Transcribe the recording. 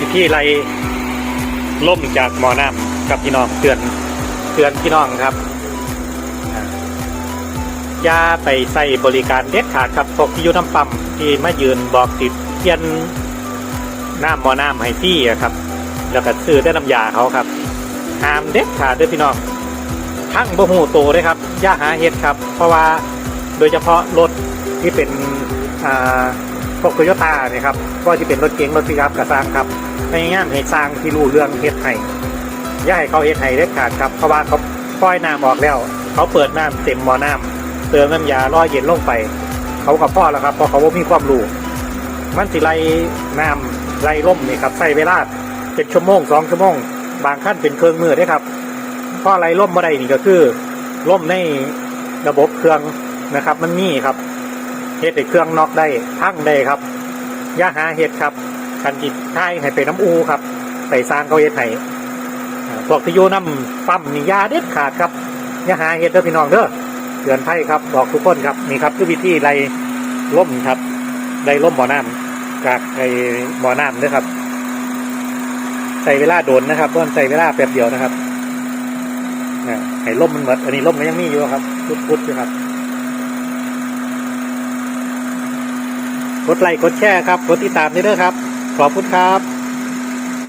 วิธีไล่ล่มจากหมอน้ำกับพี่น้องเตือนเตือนพี่น้องครับอย่าไปใส่บริการเด็ดขาดครับพวกที่อยุน้ำปั๊มที่มายืนบอกติดเทียนน้ำหมอน้ำให้พี่ครับ แล้วก็ซื้อได้น้ำยาเขาครับห้ามเด็ดขาดด้วยพี่น้องทั้งบ่หูโตด้วยครับอย่าหาเห็ดครับ เพราะว่าโดยเฉพาะรถที่เป็นอ่า พวกโตโยต้าเนี่ยครับก็ที่เป็นรถเก๋งรถปิกอัพกระซังครับพยายามให้สร้างที่รู้เรื่องเฮ็ดให้ย่าให้เขาเฮ็ดให้เด็ดขาดครับเพราะว่าเขาปล่อยน้ำออกแล้ว เขาเปิดน้ำเต็มหม้อน้ำเติมน้ำยาล่อเย็นลงไป เขากับพ่อแล้วครับเพราะเขาบ่มีความรู้มันสิไล่น้ำไล่ล่มนี่ครับใส่เวลาเป็นชั่วโมงสองชั่วโมงบางขั้นเป็นเครื่องมือได้ครับพราะอไรล่มบ่ได้นี่ก็คือล่มในระบบเครื่องนะครับ มันมีครับ เฮ็ดให้เครื่องน็อกได้พังได้ครับอย่าหาเฮ็ดครับคันจิตท้ายให้ไปน้ำอูครับไปสร้างเขาเฮ็ดให้พวกที่อยู่น้ำปั๊มนี่ยาเด็ดขาดครับอย่าหาเฮ็ดเด้อพี่น้องเด้อเตือนภัยครับบอกทุกคนครับนี่ครับคือวิธีไล่ล่มครับไล่ล่มบ่อน้ำจากไอ้บ่อน้ำเด้อครับใส่เวลาโดนนะครับเพราะมันใส่เวลาแป๊บเดียวนะครับอ่าไห้ล่มมันหมดอันนี้ล่มก็ยังมีอยู่ครับพุดพุดอยู่ครับ ดไลค์กดแชร์ครับ กดติดตามด้วยเด้อครับ ขอบคุณครับ